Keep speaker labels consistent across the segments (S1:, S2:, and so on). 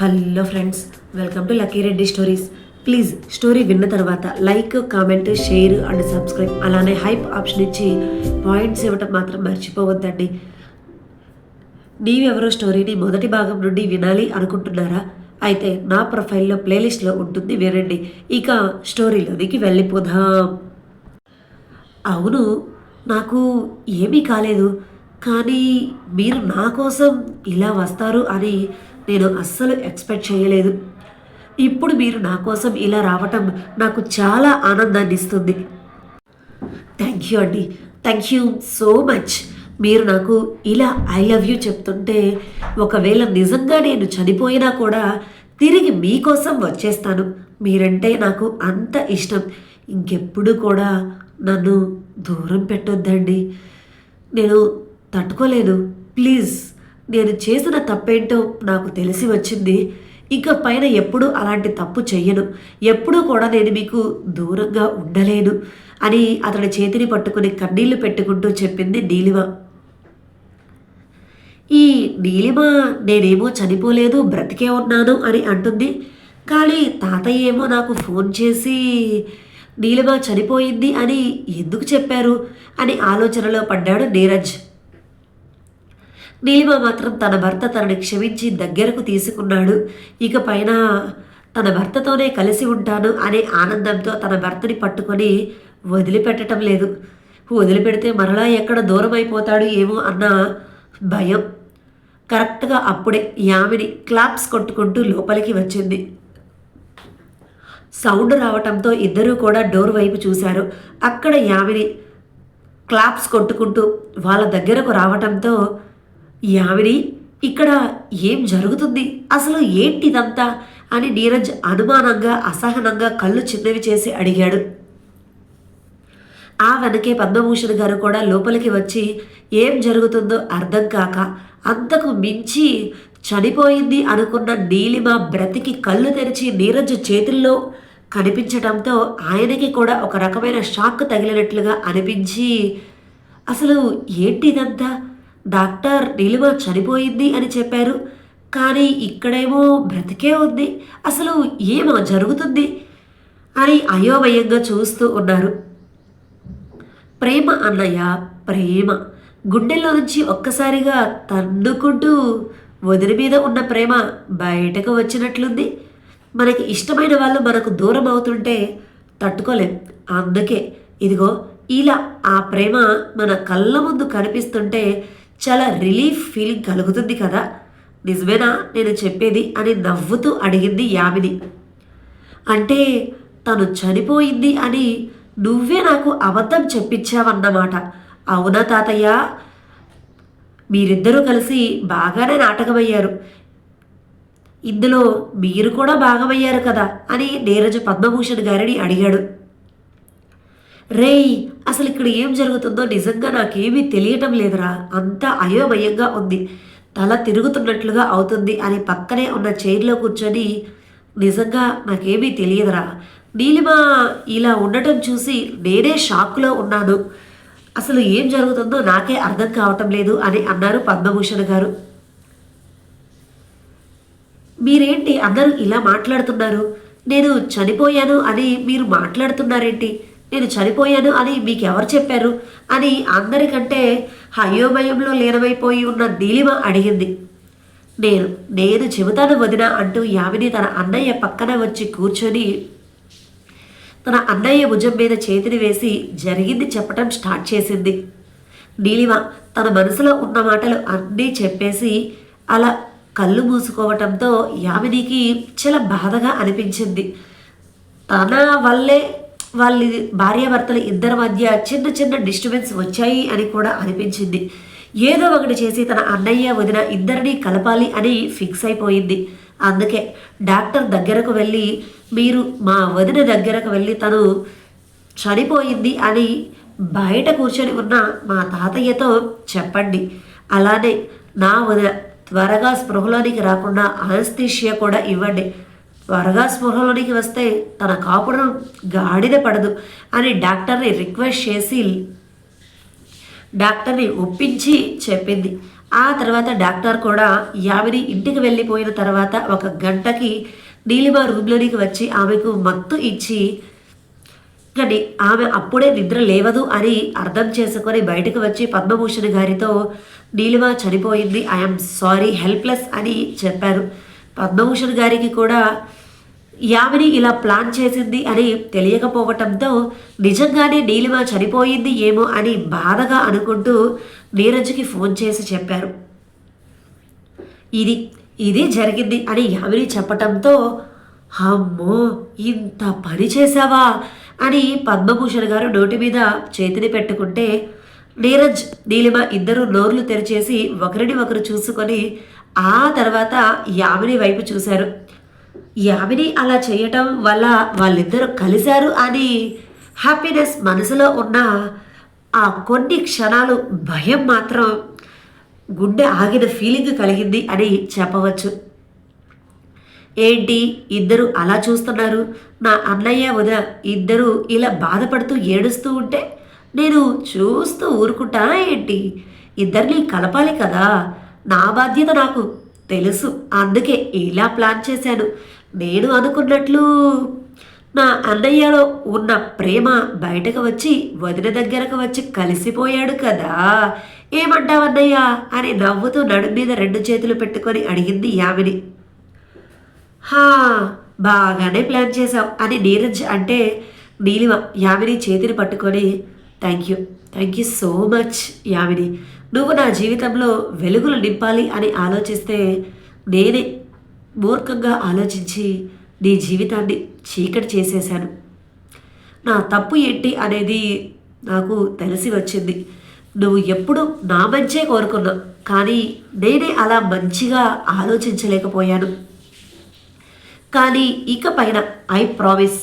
S1: Hello friends welcome to lucky Reddy stories. Please story విన్న తర్వాత like comment share and subscribe. అలానే hype option ఇచ్చి points ఇవ్వటం మాత్రం మర్చిపోవద్దండి. నీవెవరో స్టోరీని మొదటి భాగం నుండి వినాలి అనుకుంటున్నారా? అయితే నా ప్రొఫైల్లో ప్లేలిస్ట్లో ఉంటుంది వినండి. ఇక స్టోరీలోనికి వెళ్ళిపోదాం. అవును నాకు ఏమీ కాలేదు. కానీ మీరు నా కోసం ఇలా వస్తారు అని నేను అస్సలు ఎక్స్పెక్ట్ చేయలేదు. ఇప్పుడు మీరు నా కోసం ఇలా రావటం నాకు చాలా ఆనందాన్ని ఇస్తుంది. థ్యాంక్ యూ అండి. Thank you so much. మీరు నాకు ఇలా ఐ లవ్ యూ చెప్తుంటే ఒకవేళ నిజంగా నేను చనిపోయినా కూడా తిరిగి మీకోసం వచ్చేస్తాను. మీరంటే నాకు అంత ఇష్టం. ఇంకెప్పుడు కూడా నన్ను దూరం పెట్టొద్దండి. నేను తట్టుకోలేదు. ప్లీజ్ నేను చేసిన తప్పేంటో నాకు తెలిసి వచ్చింది. ఇక పైన ఎప్పుడూ అలాంటి తప్పు చెయ్యను. ఎప్పుడూ కూడా నేను మీకు దూరంగా ఉండలేను అని అతడి చేతిని పట్టుకుని కన్నీళ్ళు పెట్టుకుంటూ చెప్పింది నీలిమ. ఈ నీలిమ నేనేమో చనిపోలేదు బ్రతికే ఉన్నాను అని అంటుంది. కానీ తాతయ్య ఏమో నాకు ఫోన్ చేసి నీలిమ చనిపోయింది అని ఎందుకు చెప్పారు అని ఆలోచనలో పడ్డాడు నీరజ్. నీలిమ మాత్రం తన భర్త తనని క్షమించి దగ్గరకు తీసుకున్నాడు. ఇక పైన తన భర్తతోనే కలిసి ఉంటాను అనే ఆనందంతో తన భర్తని పట్టుకొని వదిలిపెట్టడం లేదు. వదిలిపెడితే మరలా ఎక్కడ దూరం అయిపోతాడు ఏమో అన్న భయం. కరెక్ట్గా అప్పుడే యామిని క్లాప్స్ కొట్టుకుంటూ లోపలికి వచ్చింది. సౌండ్ రావటంతో ఇద్దరూ కూడా డోర్ వైపు చూశారు. అక్కడ యామిని క్లాప్స్ కొట్టుకుంటూ వాళ్ళ దగ్గరకు రావటంతో యామిని ఇక్కడ ఏం జరుగుతుంది? అసలు ఏంటిదంతా? అని నీరజ్ అనుమానంగా అసహనంగా కళ్ళు చిన్నవి చేసి అడిగాడు. ఆ వెనకే పద్మభూషణ్ గారు కూడా లోపలికి వచ్చి ఏం జరుగుతుందో అర్థం కాక అంతకు మించి చనిపోయింది అనుకున్న నీలిమ బ్రతికి కళ్ళు తెరిచి నీరజ్ చేతుల్లో కనిపించడంతో ఆయనకి కూడా ఒక రకమైన షాక్ తగిలినట్లుగా అనిపించి అసలు ఏంటిదంతా? డాక్టర్ నీలిమ చనిపోయింది అని చెప్పారు. కానీ ఇక్కడేమో బ్రతికే ఉంది. అసలు ఏమో జరుగుతుంది అని అయోమయంగా చూస్తూ ఉన్నారు. ప్రేమ అన్నయ్య ప్రేమ. గుండెల్లో నుంచి ఒక్కసారిగా తన్నుకుంటూ వదిలి మీద ఉన్న ప్రేమ బయటకు వచ్చినట్లుంది. మనకి ఇష్టమైన వాళ్ళు మనకు దూరం అవుతుంటే తట్టుకోలేం. అందుకే ఇదిగో ఇలా ఆ ప్రేమ మన కళ్ళ ముందు కనిపిస్తుంటే చాలా రిలీఫ్ ఫీలింగ్ కలుగుతుంది కదా? నిజమేనా? నేను చెప్పేది అని నవ్వుతూ అడిగింది యామిని. అంటే తను చనిపోయింది అని నువ్వే నాకు అబద్ధం చెప్పించావన్నమాట. అవునా తాతయ్య? మీరిద్దరూ కలిసి బాగానే నాటకమయ్యారు. ఇందులో మీరు కూడా భాగమయ్యారు కదా అని నీరజ పద్మభూషణ్ గారిని అడిగాడు. రేయ్ అసలు ఇక్కడ ఏం జరుగుతుందో నిజంగా నాకేమీ తెలియటం లేదురా. అంతా అయోమయంగా ఉంది. తల తిరుగుతున్నట్లుగా అవుతుంది అని పక్కనే ఉన్న చైర్లో కూర్చొని నిజంగా నాకేమీ తెలియదురా. నీలిమ ఇలా ఉండటం చూసి నేనే షాక్లో ఉన్నాను. అసలు ఏం జరుగుతుందో నాకే అర్థం కావటం లేదు అని అన్నారు పద్మభూషణ్ గారు. మీరేంటి అందరూ ఇలా మాట్లాడుతున్నారు? నేను చనిపోయాను అని మీరు మాట్లాడుతున్నారేంటి? నేను చనిపోయాను అని మీకు ఎవరు చెప్పారు? అని అందరికంటే అయోమయంలో లీనమైపోయి ఉన్న నీలిమ అడిగింది. నేను నేను చెబుతాను వదిన అంటూ యామిని తన అన్నయ్య పక్కన వచ్చి కూర్చొని తన అన్నయ్య భుజం మీద చేతిని వేసి జరిగింది చెప్పటం స్టార్ట్ చేసింది. నీలిమ తన మనసులో ఉన్న మాటలు అన్నీ చెప్పేసి అలా కళ్ళు మూసుకోవటంతో యామినికి చాలా బాధగా అనిపించింది. తన వల్లే వాళ్ళ భార్యాభర్తలు ఇద్దరి మధ్య చిన్న చిన్న డిస్టర్బెన్స్ వచ్చాయి అని కూడా అనిపించింది. ఏదో ఒకటి చేసి తన అన్నయ్య వదిన ఇద్దరిని కలపాలి అని ఫిక్స్ అయిపోయింది. అందుకే డాక్టర్ దగ్గరకు వెళ్ళి మీరు మా వదిన దగ్గరకు వెళ్ళి తను చనిపోయింది అని బయట కూర్చొని ఉన్న మా తాతయ్యతో చెప్పండి. అలానే నా వదిన త్వరగా స్పృహలోనికి రాకుండా అనస్థీషియా కూడా ఇవ్వండి. త్వరగా స్పృహలోనికి వస్తే తన కాపురం గాడిద పడదు అని డాక్టర్ని రిక్వెస్ట్ చేసి డాక్టర్ని ఒప్పించి చెప్పింది. ఆ తర్వాత డాక్టర్ కూడా యామిని ఇంటికి వెళ్ళిపోయిన తర్వాత ఒక గంటకి నీలిమ రూమ్లోనికి వచ్చి ఆమెకు మత్తు ఇచ్చి కానీ ఆమె అప్పుడే నిద్ర లేవదు అని అర్థం చేసుకొని బయటకు వచ్చి పద్మభూషణ్ గారితో నీలిమ చనిపోయింది ఐఎమ్ సారీ హెల్ప్లెస్ అని చెప్పారు. పద్మభూషణ్ గారికి కూడా యామిని ఇలా ప్లాన్ చేసింది అని తెలియకపోవటంతో నిజంగానే నీలిమ చనిపోయింది ఏమో అని బాధగా అనుకుంటూ నీరజ్కి ఫోన్ చేసి చెప్పారు. ఇది ఇదే జరిగింది అని యామిని చెప్పటంతో అమ్మో ఇంత పని చేశావా? అని పద్మభూషణ్ గారు నోటి మీద చేతిని పెట్టుకుంటే నీరజ్ నీలిమ ఇద్దరు నోర్లు తెరిచేసి ఒకరిని ఒకరు చూసుకొని ఆ తర్వాత యామిని వైపు చూశారు. యామిని అలా చేయటం వల్ల వాళ్ళిద్దరూ కలిశారు అని హ్యాపీనెస్ మనసులో ఉన్న ఆ కొన్ని క్షణాలు భయం మాత్రం గుండె ఆగిన ఫీలింగ్ కలిగింది అని చెప్పవచ్చు. ఏంటి? ఇద్దరు అలా చూస్తున్నారు. నా అన్నయ్య వదిన ఇద్దరు ఇలా బాధపడుతూ ఏడుస్తూ ఉంటే నేను చూస్తూ ఊరుకుంటానా ఏంటి? ఇద్దరిని కలపాలి కదా. నా బాధ్యత నాకు తెలుసు. అందుకే ఇలా ప్లాన్ చేశాను. నేను అనుకున్నట్లు నా అన్నయ్యలో ఉన్న ప్రేమ బయటకు వచ్చి వదిన దగ్గరకు వచ్చి కలిసిపోయాడు కదా. ఏమంటావన్నయ్య అని నవ్వుతూ నడుం మీద రెండు చేతులు పెట్టుకొని అడిగింది యామిని. హా బాగానే ప్లాన్ చేశావు అని నీరజ్ అంటే నీలిమ యామిని చేతిని పట్టుకొని thank you thank you so much Yamini. నువ్వు నా జీవితంలో వెలుగులు నింపాలి అని ఆలోచిస్తే నేనే మూర్ఖంగా ఆలోచించి నీ జీవితాన్ని చీకటి చేసేశాను. నా తప్పు ఏంటి అనేది నాకు తెలిసి వచ్చింది. నువ్వు ఎప్పుడు నా మంచే కోరుకున్నావు కానీ నేనే అలా మంచిగా ఆలోచించలేకపోయాను. కానీ ఇక పైన ఐ ప్రామిస్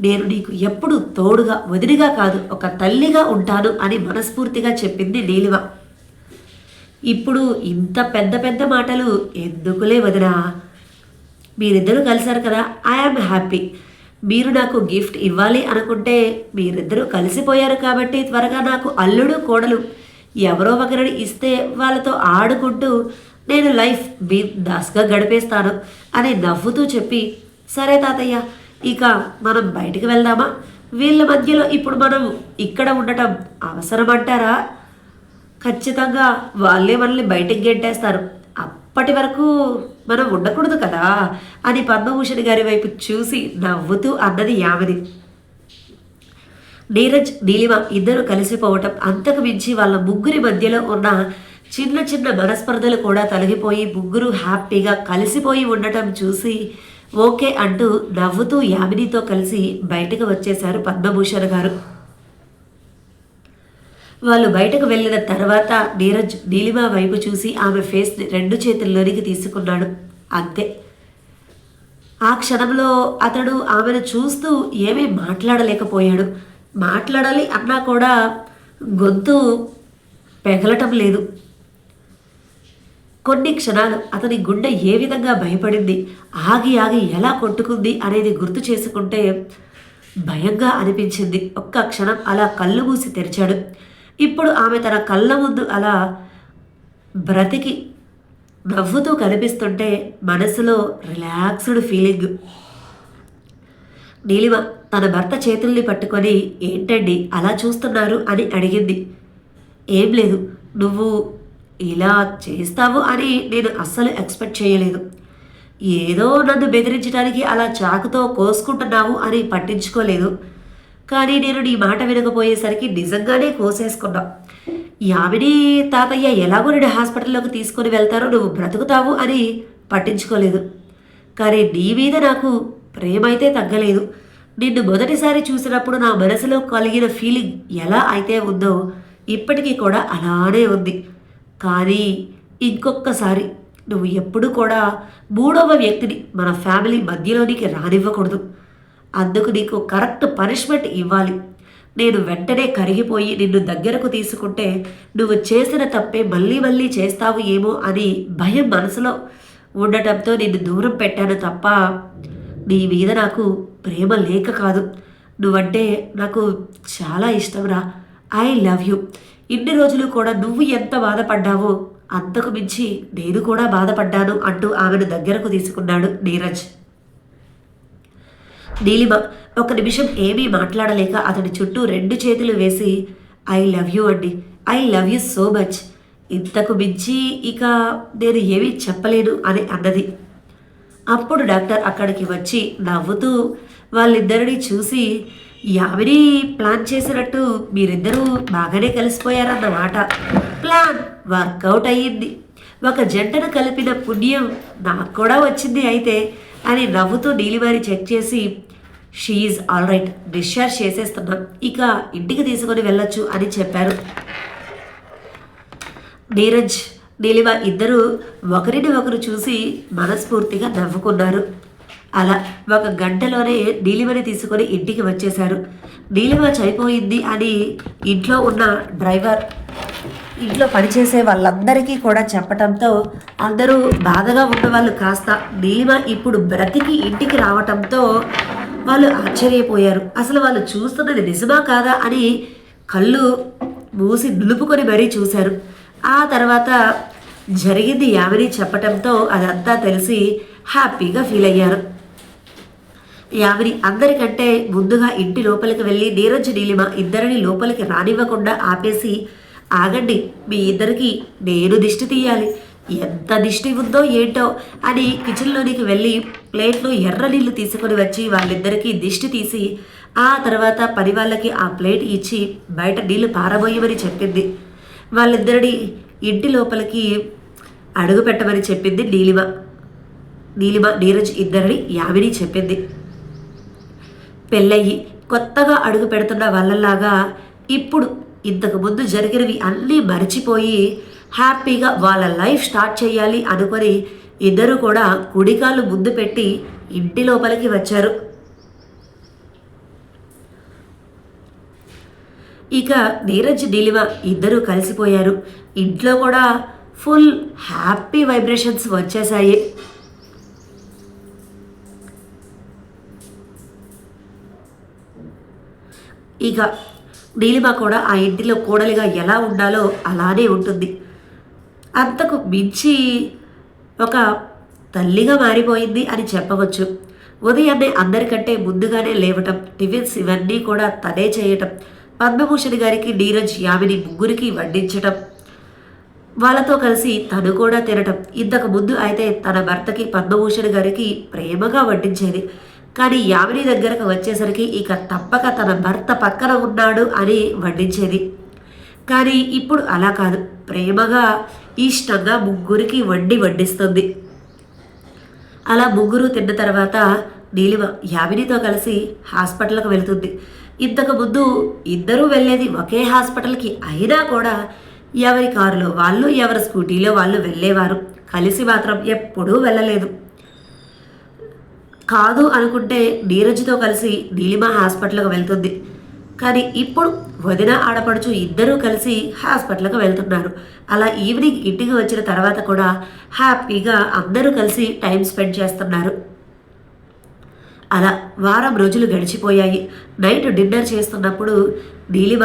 S1: నేను నీకు ఎప్పుడు తోడుగా వదిలిగా కాదు ఒక తల్లిగా ఉంటాను అని మనస్ఫూర్తిగా చెప్పింది నీలిమ. ఇప్పుడు ఇంత పెద్ద పెద్ద మాటలు ఎందుకులే వదినా? మీరిద్దరూ కలిశారు కదా ఐఆమ్ హ్యాపీ మీరు నాకు గిఫ్ట్ ఇవ్వాలి అనుకుంటే మీరిద్దరూ కలిసిపోయారు కాబట్టి త్వరగా నాకు అల్లుడు కోడలు ఎవరో ఒకరిని ఇస్తే వాళ్ళతో ఆడుకుంటూ నేను లైఫ్ దాస్గా గడిపేస్తాను అని నవ్వుతూ చెప్పి సరే తాతయ్య ఇక మనం బయటికి వెళ్దామా? వీళ్ళ మధ్యలో ఇప్పుడు మనం ఇక్కడ ఉండటం అవసరమంటారా? ఖచ్చితంగా వాళ్ళే మనల్ని బయటకు గెంటేస్తారు. అప్పటి వరకు మనం ఉండకూడదు కదా అని పద్మభూషణ్ గారి వైపు చూసి నవ్వుతూ అన్నది యామిని నీరజ్ నీలిమ ఇద్దరు కలిసిపోవటం అంతకు మించి వాళ్ళ ముగ్గురి మధ్యలో ఉన్న చిన్న చిన్న మనస్పర్ధలు కూడా తొలగిపోయి ముగ్గురు హ్యాపీగా కలిసిపోయి ఉండటం చూసి ఓకే అంటూ నవ్వుతూ యామినితో కలిసి బయటకు వచ్చేశారు పద్మభూషణ్ గారు. వాళ్ళు బయటకు వెళ్ళిన తర్వాత నీరజ్ నీలిమ వైపు చూసి ఆమె ఫేస్ని రెండు చేతుల్లోనికి తీసుకున్నాడు. అంతే. ఆ క్షణంలో అతడు ఆమెను చూస్తూ ఏమీ మాట్లాడలేకపోయాడు. మాట్లాడాలి అన్నా కూడా గొంతు పెగలటం లేదు. కొన్ని క్షణాలు అతని గుండె ఏ విధంగా భయపడింది ఆగి ఆగి ఎలా కొట్టుకుంది అనేది గుర్తు చేసుకుంటే భయంగా అనిపించింది. ఒక్క క్షణం అలా కళ్ళు మూసి తెరిచాడు. ఇప్పుడు ఆమె తన కళ్ళ ముందు అలా బ్రతికి నవ్వుతూ కనిపిస్తుంటే మనసులో రిలాక్స్డ్ ఫీలింగ్. నీలిమ తన భర్త చేతుల్ని పట్టుకొని ఏంటండి అలా చూస్తున్నారు అని అడిగింది. ఏం లేదు నువ్వు ఇలా చేస్తావు అని నేను అస్సలు ఎక్స్పెక్ట్ చేయలేదు. ఏదో నన్ను బెదిరించడానికి అలా చాకుతో కోసుకుంటున్నావు అని పట్టించుకోలేదు. కానీ నేను నీ మాట వినకపోయేసరికి నిజంగానే కోసేసుకున్నా. యామిని తాతయ్య ఎలాగో నేను హాస్పిటల్లోకి తీసుకొని వెళ్తారో నువ్వు బ్రతుకుతావు అని పట్టించుకోలేదు. కానీ నీ మీద నాకు ప్రేమ అయితే తగ్గలేదు. నిన్ను మొదటిసారి చూసినప్పుడు నా మనసులో కలిగిన ఫీలింగ్ ఎలా అయితే ఉందో ఇప్పటికీ కూడా అలానే ఉంది. కానీ ఇంకొకసారి నువ్వు ఎప్పుడు కూడా మూడవ వ్యక్తిని మన ఫ్యామిలీ మధ్యలోనికి రానివ్వకూడదు. అందుకు నీకు కరెక్ట్ పనిష్మెంట్ ఇవ్వాలి. నేను వెంటనే కరిగిపోయి నిన్ను దగ్గరకు తీసుకుంటే నువ్వు చేసిన తప్పే మళ్ళీ మళ్ళీ చేస్తావు ఏమో అని భయం మనసులో ఉండటంతో నిన్ను దూరం పెట్టాను తప్ప నీ మీద నాకు ప్రేమ లేక కాదు. నువ్వంటే నాకు చాలా ఇష్టంరా ఐ లవ్ యూ. ఇన్ని రోజులు కూడా నువ్వు ఎంత బాధపడ్డావో అంతకు మించి నేను కూడా బాధపడ్డాను అంటూ ఆమెను దగ్గరకు తీసుకున్నాడు నీరజ్. నీలిమ ఒక నిమిషం ఏమీ మాట్లాడలేక అతడి చుట్టూ రెండు చేతులు వేసి ఐ లవ్ యూ అండి. I love you so much. ఇంతకు మించి ఇక నేను ఏమీ చెప్పలేను అని అన్నది. అప్పుడు డాక్టర్ అక్కడికి వచ్చి నవ్వుతూ వాళ్ళిద్దరిని చూసి యామిని ప్లాన్ చేసినట్టు మీరిద్దరూ బాగానే కలిసిపోయారన్నమాట. ప్లాన్ వర్కౌట్ అయ్యింది. ఒక జంటను కలిపిన పుణ్యం నాకు కూడా వచ్చింది అయితే అని నవ్వుతూ నీలివారి చెక్ చేసి షీఈ్ ఆల్ రైట్ డిశ్చార్జ్ చేసేస్తున్నాం. ఇక ఇంటికి తీసుకొని వెళ్ళొచ్చు అని చెప్పారు. నీరజ్ నీలిమ ఇద్దరు ఒకరిని ఒకరు చూసి మనస్ఫూర్తిగా నవ్వుకున్నారు. అలా ఒక గంటలోనే నీలిమని తీసుకొని ఇంటికి వచ్చేశారు. నీలిమ చనిపోయింది అని ఇంట్లో ఉన్న డ్రైవర్ ఇంట్లో పనిచేసే వాళ్ళందరికీ కూడా చెప్పటంతో అందరూ బాధగా ఉన్న వాళ్ళు కాస్త నీలిమ ఇప్పుడు బ్రతికి ఇంటికి రావటంతో వాళ్ళు ఆశ్చర్యపోయారు. అసలు వాళ్ళు చూస్తున్నది నిజమా కాదా అని కళ్ళు మూసి నిలుపుకొని మరీ చూశారు. ఆ తర్వాత జరిగింది యామిని చెప్పటంతో అదంతా తెలిసి హ్యాపీగా ఫీల్ అయ్యారు. యామిని అందరికంటే ముందుగా ఇంటి లోపలికి వెళ్ళి నీరజ్ నీలిమ ఇద్దరిని లోపలికి రానివ్వకుండా ఆపేసి ఆగండి మీ ఇద్దరికి నేను దిష్టి తీయాలి. ఎంత దిష్టి ఉందో ఏంటో అని కిచెన్లోనికి వెళ్ళి ప్లేట్లో ఎర్ర నీళ్ళు తీసుకొని వచ్చి వాళ్ళిద్దరికీ దిష్టి తీసి ఆ తర్వాత పని వాళ్ళకి ఆ ప్లేట్ ఇచ్చి బయట నీళ్ళు పారబోయమని చెప్పింది. వాళ్ళిద్దరిని ఇంటి లోపలికి అడుగు పెట్టమని చెప్పింది నీలిమ. నీలిమ నీరజ్ ఇద్దరిని యామిని చెప్పింది. పెళ్ళయి కొత్తగా అడుగు పెడుతున్న వాళ్ళలాగా ఇప్పుడు ఇంతకు ముందు జరిగినవి అన్నీ మర్చిపోయి హ్యాపీగా వాళ్ళ లైఫ్ స్టార్ట్ చేయాలి అనుకొని ఇద్దరు కూడా కుడికాలు ముందు పెట్టి ఇంటి లోపలికి వచ్చారు. ఇక నీరజ్ నీలిమ ఇద్దరూ కలిసిపోయారు. ఇంట్లో కూడా ఫుల్ హ్యాపీ వైబ్రేషన్స్ వచ్చేసాయి ఇక నీలిమ కూడా ఆ ఇంటిలో కోడలిగా ఎలా ఉండాలో అలానే ఉంటుంది. అంతకు మించి ఒక తల్లిగా మారిపోయింది అని చెప్పవచ్చు. ఉదయాన్నే అందరికంటే ముందుగానే లేవటం టిఫిన్స్ ఇవన్నీ కూడా తనే చేయటం పద్మభూషణ్ గారికి నీరజ్ యామిని ముగ్గురికి వడ్డించటం వాళ్ళతో కలిసి తను కూడా తినటం. ఇంతకు ముందు అయితే తన భర్తకి పద్మభూషణ్ గారికి ప్రేమగా వడ్డించేది. కానీ యామిని దగ్గరకు వచ్చేసరికి ఇక తప్పక తన భర్త పక్కన ఉన్నాడు అని వడ్డించేది. కానీ ఇప్పుడు అలా కాదు. ప్రేమగా ఇష్టంగా ముగ్గురికి వండి వడ్డిస్తుంది. అలా ముగ్గురు తిన్న తర్వాత నీలిమ యామినితో కలిసి హాస్పిటల్కి వెళ్తుంది. ఇంతకు ముందు ఇద్దరూ వెళ్ళేది ఒకే హాస్పిటల్కి అయినా కూడా ఎవరి కారులో వాళ్ళు ఎవరి స్కూటీలో వాళ్ళు వెళ్ళేవారు. కలిసి మాత్రం ఎప్పుడూ వెళ్ళలేదు. కాదు అనుకుంటే నీరజ్తో కలిసి నీలిమ హాస్పిటల్కి వెళ్తుంది. కానీ ఇప్పుడు వదిన ఆడపడుచు ఇద్దరూ కలిసి హాస్పిటల్కి వెళ్తున్నారు. అలా ఈవినింగ్ ఇంటికి వచ్చిన తర్వాత కూడా హ్యాపీగా అందరూ కలిసి టైం స్పెండ్ చేస్తున్నారు. అలా వారం రోజులు గడిచిపోయాయి. నైట్ డిన్నర్ చేస్తున్నప్పుడు నీలిమ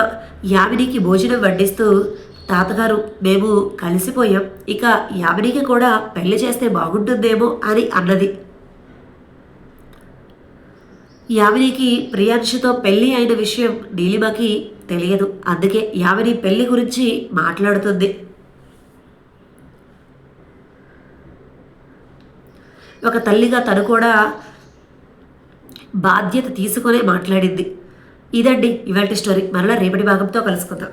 S1: యామినికి భోజనం వడ్డిస్తూ తాతగారు మేము కలిసిపోయాం. ఇక యామినికి కూడా పెళ్ళి చేస్తే బాగుంటుందేమో అని అన్నది. యామినికి ప్రియాంశుతో పెళ్ళి అయిన విషయం నీలిమకి తెలియదు. అందుకే యామిని పెళ్ళి గురించి మాట్లాడుతుంది. ఒక తల్లిగా తను కూడా బాధ్యత తీసుకునే మాట్లాడింది. ఇదండి ఇవాళ స్టోరీ. మరలా రేపటి భాగంతో కలుసుకుందాం.